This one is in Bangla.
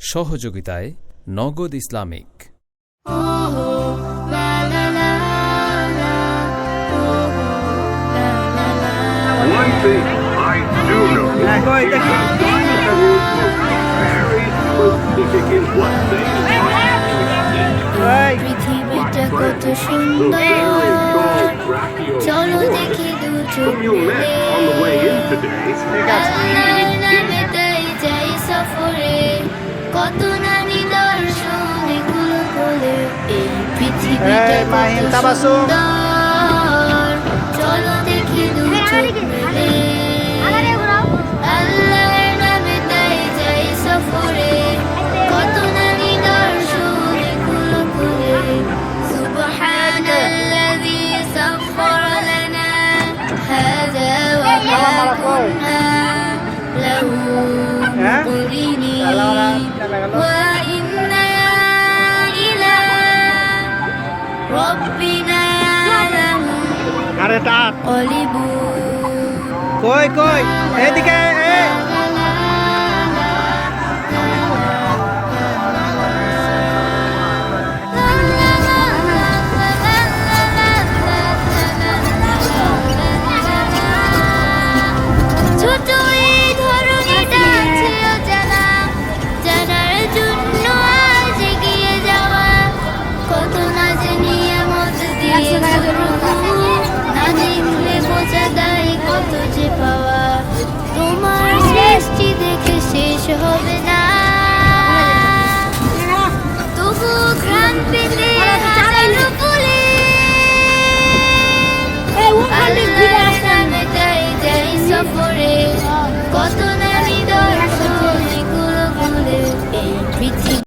সহযোগিতায় নগদ ইসলামিক। কত চলো দেখি দু কত নারী দর্শন এগুলো বলে এই পৃথিবীটা কত সুন্দর। আরে তার কই কই? এদিকে